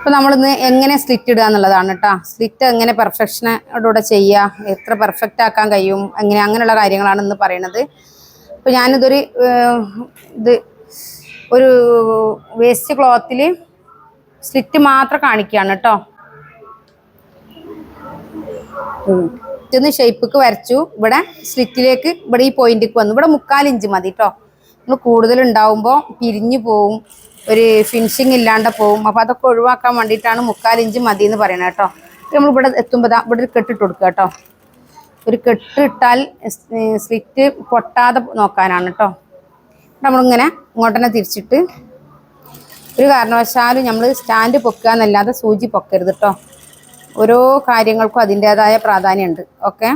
അപ്പോൾ നമ്മളിന്ന് എങ്ങനെ സ്ലിറ്റ് ഇടുക എന്നുള്ളതാണ് കേട്ടോ സ്ലിറ്റ് എങ്ങനെ പെർഫെക്ഷനോടുകൂടെ ചെയ്യുക എത്ര പെർഫെക്റ്റ് ആക്കാൻ കഴിയും എങ്ങനെ അങ്ങനെയുള്ള കാര്യങ്ങളാണ് ഇന്ന് പറയണത്. അപ്പോൾ ഞാനിതൊരു ഇത് ഒരു വേസ്റ്റ് ക്ലോത്തിൽ സ്ലിറ്റ് മാത്രം കാണിക്കുകയാണ് കേട്ടോ ഇന്ന് ഷേപ്പിക്ക് വരച്ചു. ഇവിടെ സ്ലിറ്റിലേക്ക് ഇവിടെ ഈ പോയിന്റിക്ക് വന്നു. ഇവിടെ മുക്കാൽ ഇഞ്ച് മതി കേട്ടോ നമ്മൾ കൂടുതൽ ഉണ്ടാവുമ്പോൾ പിരിഞ്ഞു പോവും. ഒരു ഫിനിഷിങ് ഇല്ലാണ്ട് പോകും. അപ്പോൾ അതൊക്കെ ഒഴിവാക്കാൻ വേണ്ടിയിട്ടാണ് മുക്കാൽ ഇഞ്ച് മതി എന്ന് പറയുന്നത് കേട്ടോ നമ്മൾ ഇവിടെ എത്തുമ്പോൾ ഇവിടെ ഒരു കെട്ടിട്ട് കൊടുക്കുക കേട്ടോ. ഒരു കെട്ടിട്ടാൽ സ്ലിറ്റ് പൊട്ടാതെ നോക്കാനാണ് കേട്ടോ. നമ്മളിങ്ങനെ ഇങ്ങോട്ട് തന്നെ തിരിച്ചിട്ട് ഒരു കാരണവശാലും നമ്മൾ സ്റ്റാൻഡ് പൊക്കുക എന്നല്ലാതെ സൂചി പൊക്കരുത് കേട്ടോ. ഓരോ കാര്യങ്ങൾക്കും അതിന്റേതായ പ്രാധാന്യമുണ്ട്. ഓക്കെ?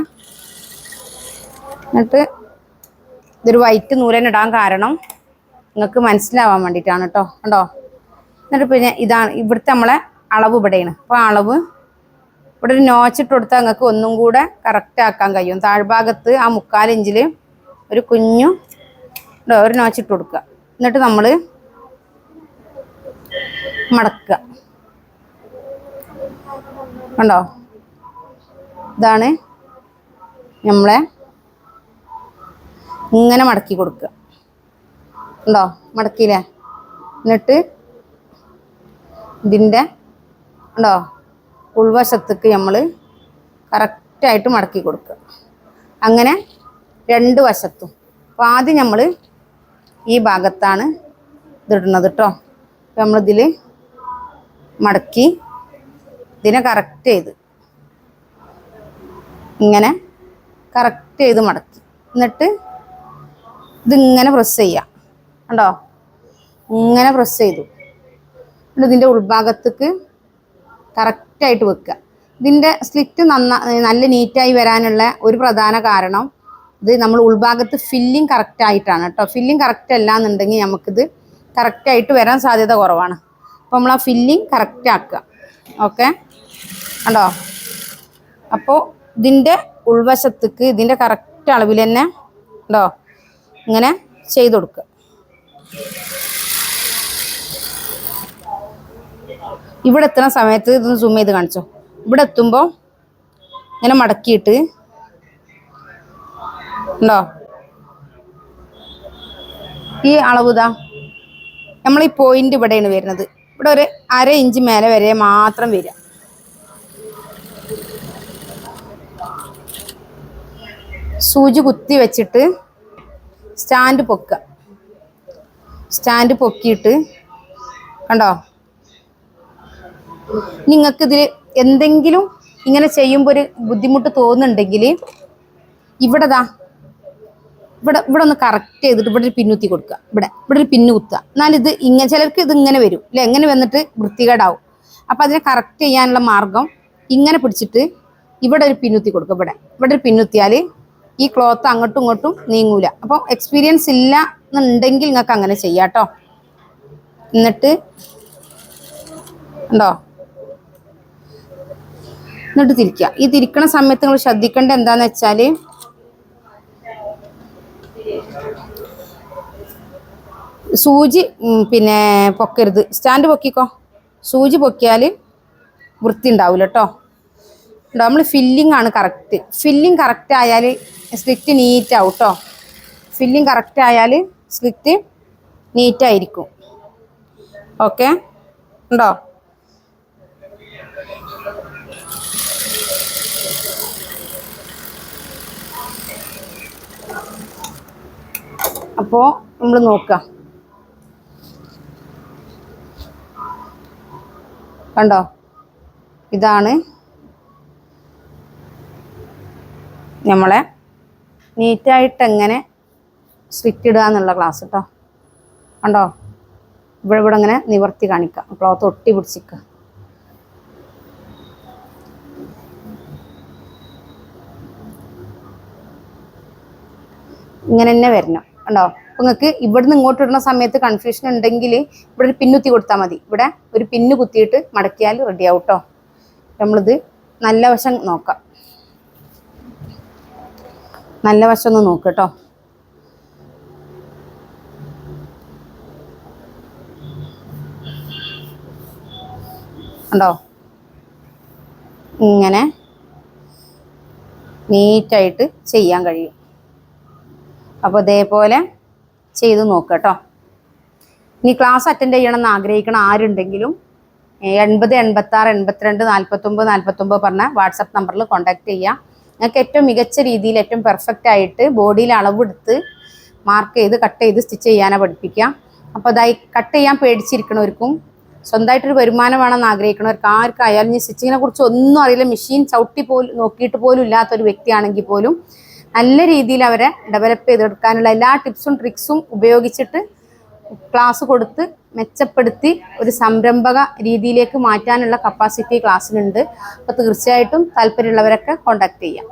എന്നിട്ട് ഇതൊരു വൈറ്റ് നൂലനിടാൻ കാരണം നിങ്ങൾക്ക് മനസ്സിലാവാൻ വേണ്ടിയിട്ടാണ് കേട്ടോ. കണ്ടോ? എന്നിട്ട് പിന്നെ ഇതാണ് ഇവിടുത്തെ നമ്മളെ അളവ് ഇവിടെയാണ്. അപ്പോൾ അളവ് ഇവിടെ ഒരു നോച്ചിട്ട് കൊടുത്താൽ നിങ്ങൾക്ക് ഒന്നും കൂടെ കറക്റ്റ് ആക്കാൻ കഴിയും. താഴ്ഭാഗത്ത് ആ മുക്കാലിഞ്ചിൽ ഒരു കുഞ്ഞു ഒരു നോച്ചിട്ട് കൊടുക്കുക. എന്നിട്ട് നമ്മൾ മടക്കുക. കണ്ടോ? ഇതാണ് നമ്മളെ ഇങ്ങനെ മടക്കി കൊടുക്കുക. ഉണ്ടോ? മടക്കിയില്ലേ? എന്നിട്ട് ഇതിന്റെ ഉണ്ടോ? ഉൾവശത്തേക്ക് നമ്മൾ കറക്റ്റായിട്ട് മടക്കി കൊടുക്കുക. അങ്ങനെ രണ്ട് വശത്തും. അപ്പോൾ ആദ്യം നമ്മൾ ഈ ഭാഗത്താണ് ഇതിടുന്നത് കേട്ടോ നമ്മളിതിൽ മടക്കി ഇതിനെ കറക്റ്റ് ചെയ്ത് ഇങ്ങനെ കറക്റ്റ് ചെയ്ത് മടക്കി. എന്നിട്ട് ഇതിങ്ങനെ പ്രസ് ചെയ്യാം. കണ്ടോ? ഇങ്ങനെ പ്രസ് ചെയ്തു. ഇതിന്റെ ഉൾഭാഗത്തേക്ക് കറക്റ്റായിട്ട് വെക്കുക. ഇതിന്റെ സ്ലിറ്റ് നന്ന നല്ല നീറ്റായി വരാനുള്ള ഒരു പ്രധാന കാരണം ഇത് നമ്മൾ ഉൾഭാഗത്ത് ഫില്ലിങ് കറക്റ്റ് ആയിട്ടാണ് കേട്ടോ. ഫില്ലിങ് കറക്റ്റ് അല്ല എന്നുണ്ടെങ്കിൽ നമുക്കിത് കറക്റ്റായിട്ട് വരാൻ സാധ്യത കുറവാണ്. അപ്പോൾ നമ്മൾ ആ ഫില്ലിങ് കറക്റ്റ് ആക്കുക. ഓക്കെ കണ്ടോ? അപ്പോൾ ഇതിന്റെ ഉൾവശത്തേക്ക് ഇതിന്റെ കറക്റ്റ് അളവിൽ തന്നെ ഉണ്ടോ ഇങ്ങനെ ചെയ്ത് കൊടുക്കുക. ഇവിടെ എത്തുന്ന സമയത്ത് ഇതൊന്ന് സൂം ചെയ്ത് കാണിച്ചോ. ഇവിടെ എത്തുമ്പോൾ ഇങ്ങനെ മടക്കിയിട്ട് ഉണ്ടോ? ഈ അളവുതാ നമ്മൾ ഈ പോയിന്റ് ഇവിടെയാണ് വരുന്നത്. ഇവിടെ ഒരു അര ഇഞ്ച് മേലെ വരെ മാത്രം വരിക. സൂചി കുത്തി വെച്ചിട്ട് സ്റ്റാൻഡ് പൊക്കുക. സ്റ്റാൻഡ് പൊക്കിയിട്ട്. കണ്ടോ? നിങ്ങൾക്ക് ഇതിൽ എന്തെങ്കിലും ഇങ്ങനെ ചെയ്യുമ്പോൾ ഒരു ബുദ്ധിമുട്ട് തോന്നുന്നുണ്ടെങ്കിൽ ഇവിടെ ദാ ഇവിടെ ഇവിടെ ഒന്ന് കറക്റ്റ് ചെയ്തിട്ട് ഇവിടെ ഒരു പിന്നുത്തി കൊടുക്കുക. ഇവിടെ ഇവിടെ ഒരു പിന്നു കുത്തുക. എന്നാൽ ഇത് ഇങ്ങനെ ചിലർക്ക് ഇത് ഇങ്ങനെ വരും. അല്ലെ എങ്ങനെ വന്നിട്ട് വൃത്തികേടാവും. അപ്പം അതിനെ കറക്റ്റ് ചെയ്യാനുള്ള മാർഗം ഇങ്ങനെ പിടിച്ചിട്ട് ഇവിടെ ഒരു പിന്നുത്തി കൊടുക്കുക. ഇവിടെ ഇവിടെ ഒരു പിന്നുത്തിയാൽ ഈ ക്ലോത്ത് അങ്ങോട്ടും ഇങ്ങോട്ടും നീങ്ങൂല. അപ്പം എക്സ്പീരിയൻസ് ഇല്ല എന്നുണ്ടെങ്കിൽ നിങ്ങൾക്ക് അങ്ങനെ ചെയ്യാട്ടോ എന്നിട്ട് ഉണ്ടോ? എന്നിട്ട് തിരിക്കുക. ഈ തിരിക്കണ സമയത്ത് നിങ്ങൾ ശ്രദ്ധിക്കേണ്ട എന്താന്ന് വെച്ചാൽ സൂചി പിന്നെ പൊക്കരുത്. സ്റ്റാൻഡ് പൊക്കിക്കോ. സൂചി പൊക്കിയാൽ വൃത്തി ഉണ്ടാവില്ല കേട്ടോ നമ്മൾ ഫില്ലിംഗ് ആണ് കറക്റ്റ് ഫില്ലിംഗ് കറക്റ്റ് ആയാൽ സ്ലിറ്റ് നീറ്റ് ആവും കേട്ടോ ഫില്ലിംഗ് കറക്റ്റ് ആയാൽ സ്ലിറ്റ് നീറ്റായിരിക്കും. ഓക്കെ? ഉണ്ടോ? അപ്പോൾ നമ്മൾ നോക്കുക കണ്ടോ? ഇതാണ് നമ്മളെ നീറ്റായിട്ട് എങ്ങനെ സ്ലിറ്റ് ഇടുക എന്നുള്ള ക്ലാസ് കേട്ടോ കണ്ടോ? ഇവിടെ ഇവിടെ ഇങ്ങനെ നിവർത്തി കാണിക്കാം. ക്ലോത്ത് ഒട്ടി പിടിച്ചിക്കുക ഇങ്ങനെ തന്നെ വരണം. ഉണ്ടോ അപ്പൊ നിങ്ങൾക്ക് ഇവിടുന്ന് ഇങ്ങോട്ട് ഇടുന്ന സമയത്ത് കൺഫ്യൂഷൻ ഉണ്ടെങ്കിൽ ഇവിടെ ഒരു പിന്നുത്തി കൊടുത്താൽ മതി. ഇവിടെ ഒരു പിന്ന് കുത്തിയിട്ട് മടക്കിയാൽ റെഡി ആവും കേട്ടോ നമ്മളിത് നല്ല വശം നോക്കാം. നല്ല വശം ഒന്ന് നോക്ക് കേട്ടോ. ഉണ്ടോ? ഇങ്ങനെ നീറ്റായിട്ട് ചെയ്യാൻ കഴിയും. അപ്പോൾ ഇതേപോലെ ചെയ്ത് നോക്കുക കേട്ടോ ഇനി ക്ലാസ് അറ്റൻഡ് ചെയ്യണമെന്ന് ആഗ്രഹിക്കണം ആരുണ്ടെങ്കിലും എൺപത് എൺപത്താറ് എൺപത്തിരണ്ട് നാൽപ്പത്തൊമ്പത് നാൽപ്പത്തൊമ്പത് പറഞ്ഞ വാട്സപ്പ് നമ്പറിൽ കോൺടാക്ട് ചെയ്യാം. നിങ്ങൾക്ക് ഏറ്റവും മികച്ച രീതിയിൽ ഏറ്റവും പെർഫെക്റ്റ് ആയിട്ട് ബോഡിയിൽ അളവെടുത്ത് മാർക്ക് ചെയ്ത് കട്ട് ചെയ്ത് സ്റ്റിച്ച് ചെയ്യാനാണ് പഠിപ്പിക്കുക. അപ്പോൾ അതായി കട്ട് ചെയ്യാൻ പേടിച്ചിരിക്കണവർക്കും സ്വന്തമായിട്ടൊരു വരുമാനമാണെന്ന് വേണമെന്ന് ആഗ്രഹിക്കണവർക്ക് ആർക്കായാലും ഇനി സ്റ്റിച്ചിങ്ങിനെ കുറിച്ച് ഒന്നും അറിയില്ല. മെഷീൻ ചവിട്ടി പോലും നോക്കിയിട്ട് പോലും ഇല്ലാത്തൊരു വ്യക്തിയാണെങ്കിൽ പോലും നല്ല രീതിയിൽ അവരെ ഡെവലപ്പ് ചെയ്തെടുക്കാനുള്ള എല്ലാ ടിപ്സും ട്രിക്സും ഉപയോഗിച്ചിട്ട് ക്ലാസ് കൊടുത്ത് മെച്ചപ്പെടുത്തി ഒരു സംരംഭക രീതിയിലേക്ക് മാറ്റാനുള്ള കപ്പാസിറ്റി ക്ലാസ്സിനുണ്ട് അപ്പോൾ തീർച്ചയായിട്ടും താല്പര്യമുള്ളവരൊക്കെ കോണ്ടാക്ട് ചെയ്യാം.